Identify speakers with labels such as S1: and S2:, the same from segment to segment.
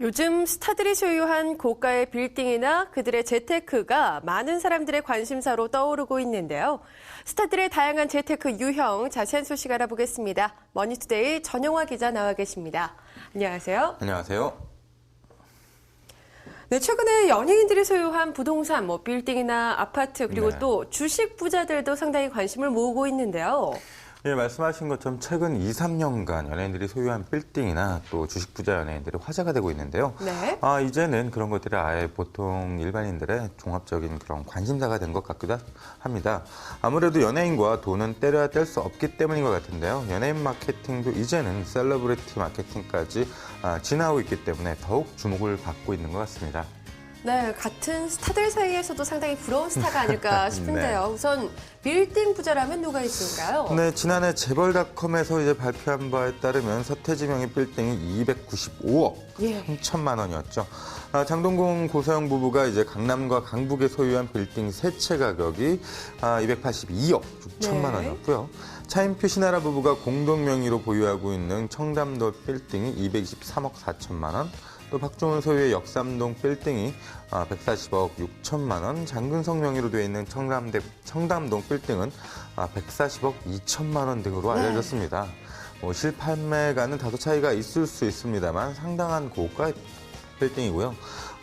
S1: 요즘 스타들이 소유한 고가의 빌딩이나 그들의 재테크가 많은 사람들의 관심사로 떠오르고 있는데요. 스타들의 다양한 재테크 유형 자세한 소식 알아보겠습니다. 머니투데이 전영화 기자 나와 계십니다. 안녕하세요.
S2: 안녕하세요.
S1: 네, 최근에 연예인들이 소유한 부동산, 뭐 빌딩이나 아파트 그리고
S2: 네.
S1: 또 주식 부자들도 상당히 관심을 모으고 있는데요.
S2: 예, 말씀하신 것처럼 최근 2, 3년간 연예인들이 소유한 빌딩이나 또 주식 부자 연예인들이 화제가 되고 있는데요.
S1: 네.
S2: 아, 이제는 그런 것들이 아예 보통 일반인들의 종합적인 그런 관심사가 된 것 같기도 합니다. 아무래도 연예인과 돈은 때려야 뗄 수 없기 때문인 것 같은데요. 연예인 마케팅도 이제는 셀러브리티 마케팅까지 아, 진화하고 있기 때문에 더욱 주목을 받고 있는 것 같습니다.
S1: 네, 같은 스타들 사이에서도 상당히 부러운 스타가 아닐까 싶은데요. 우선 빌딩 부자라면 누가 있을까요?
S2: 네, 지난해 재벌닷컴에서 이제 발표한 바에 따르면 서태지 명의 빌딩이 295억
S1: 예.
S2: 3천만 원이었죠. 아, 장동건 고서영 부부가 이제 강남과 강북에 소유한 빌딩 세채 가격이 아, 282억 6천만
S1: 네.
S2: 원이었고요. 차인표 신하라 부부가 공동 명의로 보유하고 있는 청담도 빌딩이 223억 4천만 원. 또 박종훈 소유의 역삼동 빌딩이 아, 140억 6천만 원, 장근성 명의로 되어 있는 청담대, 청담동 빌딩은 아, 140억 2천만 원 등으로
S1: 네.
S2: 알려졌습니다. 뭐 실판매가는 다소 차이가 있을 수 있습니다만 상당한 고가 빌딩이고요.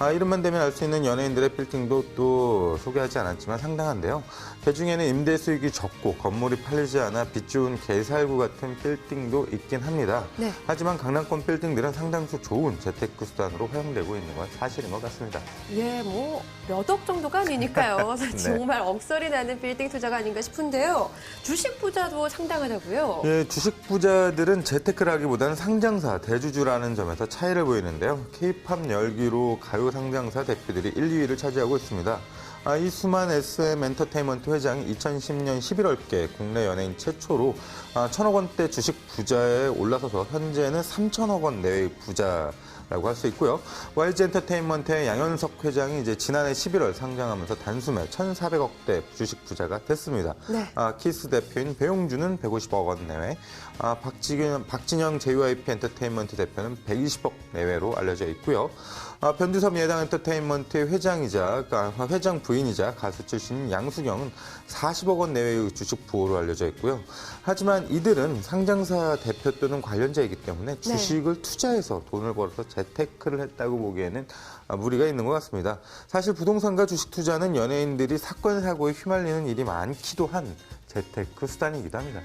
S2: 아, 이름만 되면 알 수 있는 연예인들의 빌딩도 또 소개하지 않았지만 상당한데요. 그 중에는 임대 수익이 적고 건물이 팔리지 않아 빚 좋은 개살구 같은 빌딩도 있긴 합니다.
S1: 네.
S2: 하지만 강남권 빌딩들은 상당수 좋은 재테크 수단으로 활용되고 있는 건 사실인 것 같습니다.
S1: 예, 뭐 몇 억 정도가 아니니까요.
S2: 네.
S1: 정말 억설이 나는 빌딩 투자가 아닌가 싶은데요. 주식 부자도 상당하다고요.
S2: 예, 주식 부자들은 재테크를 하기보다는 상장사, 대주주라는 점에서 차이를 보이는데요. K-팝 열기로 가요 상장사 대표들이 1, 2위를 차지하고 있습니다. 아, 이수만 SM 엔터테인먼트 회장이 2010년 11월께 국내 연예인 최초로 아, 천억 원대 주식 부자에 올라서서 현재는 3천억 원 내외의 부자 라고 할 수 있고요. YG 엔터테인먼트의 양현석 회장이 이제 지난해 11월 상장하면서 단숨에 1,400억대 주식 부자가 됐습니다.
S1: 네.
S2: 아, 키스 대표인 배용준은 150억 원 내외, 아, 박지균, 박진영 JYP 엔터테인먼트 대표는 120억 내외로 알려져 있고요. 아, 변두섭 예당 엔터테인먼트의 회장이자 아, 회장 부인이자 가수 출신인 양수경은 40억 원 내외의 주식 부호로 알려져 있고요. 하지만 이들은 상장사 대표 또는 관련자이기 때문에 주식을 투자해서 돈을 벌어서 재 테크를 했다고 보기에는 아, 무리가 있는 것 같습니다. 사실 부동산과 주식 투자는 연예인들이 사건 사고에 휘말리는 일이 많기도 한 재테크 수단이기도 합니다.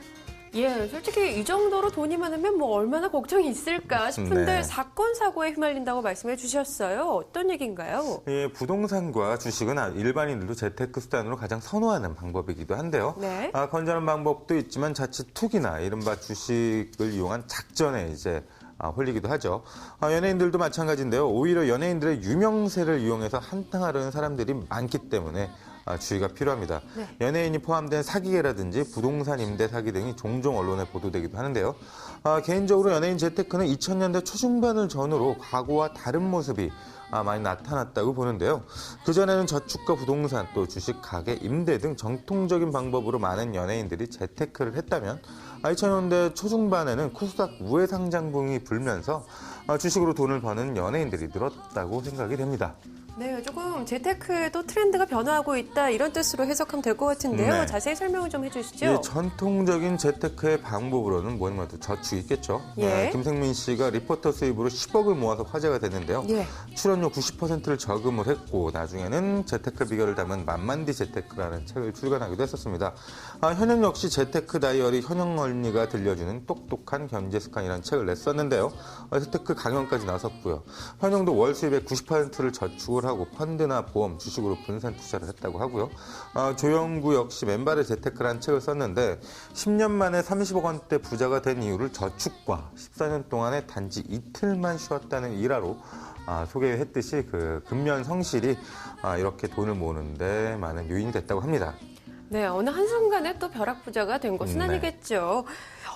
S1: 예, 솔직히 이 정도로 돈이 많으면 뭐 얼마나 걱정이 있을까 싶은데
S2: 네.
S1: 사건 사고에 휘말린다고 말씀해 주셨어요. 어떤 얘기인가요?
S2: 예, 부동산과 주식은 아, 일반인들도 재테크 수단으로 가장 선호하는 방법이기도 한데요.
S1: 네.
S2: 아, 건전한 방법도 있지만 자칫 투기나 이른바 주식을 이용한 작전에 이제 아, 홀리기도 하죠. 아, 연예인들도 마찬가지인데요. 오히려 연예인들의 유명세를 이용해서 한탕하려는 사람들이 많기 때문에 아, 주의가 필요합니다.
S1: 네.
S2: 연예인이 포함된 사기계라든지 부동산 임대 사기 등이 종종 언론에 보도되기도 하는데요. 아, 개인적으로 연예인 재테크는 2000년대 초중반을 전후로 과거와 다른 모습이 아, 많이 나타났다고 보는데요. 그전에는 저축과 부동산 또 주식, 가게, 임대 등 정통적인 방법으로 많은 연예인들이 재테크를 했다면 아, 2000년대 초중반에는 코스닥 우회 상장봉이 불면서 아, 주식으로 돈을 버는 연예인들이 늘었다고 생각이 됩니다.
S1: 네, 조금 재테크에도 트렌드가 변화하고 있다 이런 뜻으로 해석하면 될 것 같은데요.
S2: 네.
S1: 자세히 설명을 좀 해주시죠.
S2: 예, 전통적인 재테크의 방법으로는 뭐니 뭐니 저축이 있겠죠.
S1: 예.
S2: 아, 김생민 씨가 리포터 수입으로 10억을 모아서 화제가 됐는데요.
S1: 예.
S2: 출연료 90%를 저금을 했고 나중에는 재테크 비결을 담은 만만디 재테크라는 책을 출간하기도 했었습니다. 아, 현영 역시 재테크 다이어리 현영 언니가 들려주는 똑똑한 경제 습관이라는 책을 냈었는데요. 아, 재테크 강연까지 나섰고요. 현영도 월 수입의 90%를 저축을 하고 펀드나 보험, 주식으로 분산 투자를 했다고 하고요. 아, 조영구 역시 맨발의 재테크라는 책을 썼는데 10년 만에 30억 원대 부자가 된 이유를 저축과 14년 동안에 단지 이틀만 쉬었다는 일화로 아, 소개했듯이 그 근면 성실이 아, 이렇게 돈을 모으는데 많은 요인이 됐다고 합니다.
S1: 네, 어느 한순간에 또 벼락부자가 된 것은
S2: 네.
S1: 아니겠죠.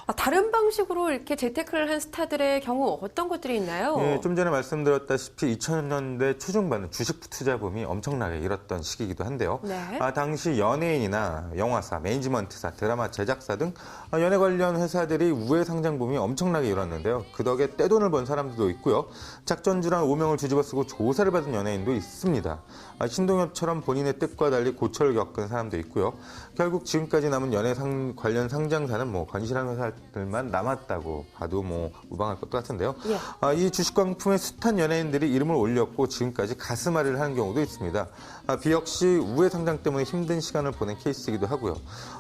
S1: 아, 다른 방식으로 이렇게 재테크를 한 스타들의 경우 어떤 것들이 있나요?
S2: 예, 좀 전에 말씀드렸다시피 2000년대 초중반은 주식 투자 붐이 엄청나게 일었던 시기이기도 한데요.
S1: 네.
S2: 아, 당시 연예인이나 영화사, 매니지먼트사, 드라마 제작사 등 아, 연예 관련 회사들이 우회 상장 붐이 엄청나게 일었는데요. 그 덕에 떼돈을 번 사람들도 있고요. 작전주랑 오명을 뒤집어 쓰고 조사를 받은 연예인도 있습니다. 아, 신동엽처럼 본인의 뜻과 달리 고초를 겪은 사람도 있고요. 결국 지금까지 남은 연예 상, 관련 상장사는 뭐 건실한 회사들만 남았다고 봐도 뭐 무방할 것도 같은데요.
S1: 예.
S2: 아, 이 주식 광풍에 숱한 연예인들이 이름을 올렸고 지금까지 가슴앓이를 하는 경우도 있습니다. 아, 비 역시 우회 상장 때문에 힘든 시간을 보낸 케이스이기도 하고요.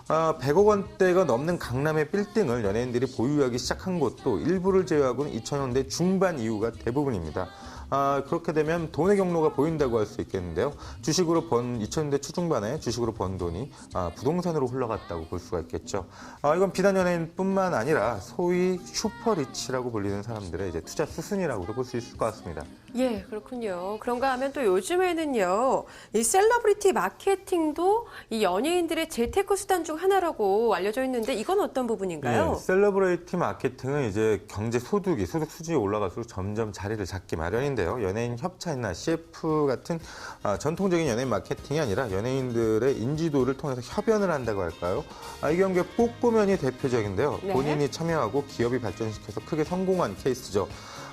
S2: 아, 100억 원대가 넘는 강남의 빌딩을 연예인들이 보유하기 시작한 것도 일부를 제외하고는 2000년대 중반 이후가 대부분입니다. 아, 그렇게 되면 돈의 경로가 보인다고 할 수 있겠는데요. 주식으로 번 2000년대 초중반에 주식으로 번 돈이 아, 부동산으로 흘러갔다고 볼 수가 있겠죠. 아, 이건 비단 연예인뿐만 아니라 소위 슈퍼리치라고 불리는 사람들의 이제 투자 수순이라고도 볼 수 있을 것 같습니다.
S1: 예, 그렇군요. 그런가 하면 또 요즘에는요, 이 셀러브리티 마케팅도 이 연예인들의 재테크 수단 중 하나라고 알려져 있는데 이건 어떤 부분인가요?
S2: 예, 셀러브레이티 마케팅은 이제 경제 소득이 소득 수준이 올라갈수록 점점 자리를 잡기 마련인데 요. 연예인 협찬이나 CF 같은 아, 전통적인 연예인 마케팅이 아니라 연예인들의 인지도를 통해서 협연을 한다고 할까요? 아, 이 경우에 뽑고면이 대표적인데요.
S1: 네.
S2: 본인이 참여하고 기업이 발전시켜서 크게 성공한 케이스죠.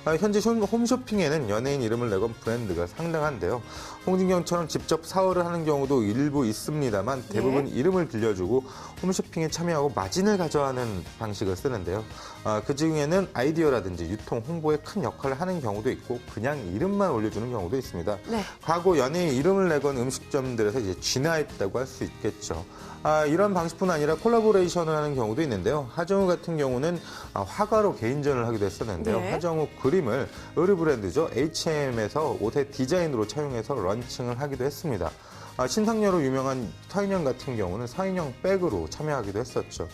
S2: 아, 현재 홈- 홈쇼핑에는 연예인 이름을 내건 브랜드가 상당한데요. 홍진경처럼 직접 사업을 하는 경우도 일부 있습니다만 대부분
S1: 네.
S2: 이름을 빌려주고 홈쇼핑에 참여하고 마진을 가져가는 방식을 쓰는데요. 아, 그 중에는 아이디어라든지 유통, 홍보에 큰 역할을 하는 경우도 있고 그냥 이름만 올려주는 경우도 있습니다.
S1: 네.
S2: 과거 연예인 이름을 내건 음식점들에서 이제 진화했다고 할 수 있겠죠. 아, 이런 방식뿐 아니라 콜라보레이션을 하는 경우도 있는데요. 하정우 같은 경우는 아, 화가로 개인전을 하기도 했었는데요.
S1: 네.
S2: 하정우 그림 을 의류 브랜드죠. H&M에서 옷의 디자인으로 차용해서 런칭을 하기도 했습니다. 아, 신상녀로 유명한 서인영 같은 경우는 서인영 백으로 참여하기도 했었죠.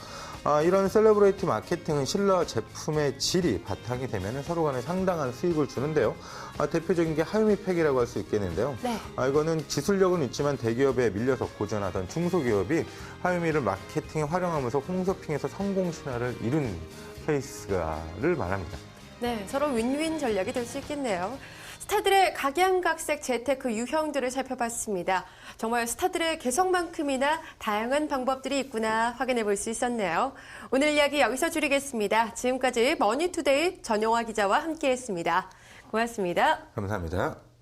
S2: 아, 이런 셀러브레이티 마케팅은 실러 제품의 질이 바탕이 되면 서로 간에 상당한 수익을 주는데요. 아, 대표적인 게 하유미 팩이라고 할 수 있겠는데요.
S1: 네.
S2: 아, 이거는 기술력은 있지만 대기업에 밀려서 고전하던 중소기업이 하유미를 마케팅에 활용하면서 홈쇼핑에서 성공 신화를 이룬 케이스가를 말합니다.
S1: 네, 서로 윈윈 전략이 될 수 있겠네요. 스타들의 각양각색 재테크 유형들을 살펴봤습니다. 정말 스타들의 개성만큼이나 다양한 방법들이 있구나 확인해 볼 수 있었네요. 오늘 이야기 여기서 줄이겠습니다. 지금까지 머니투데이 전용화 기자와 함께했습니다. 고맙습니다.
S2: 감사합니다.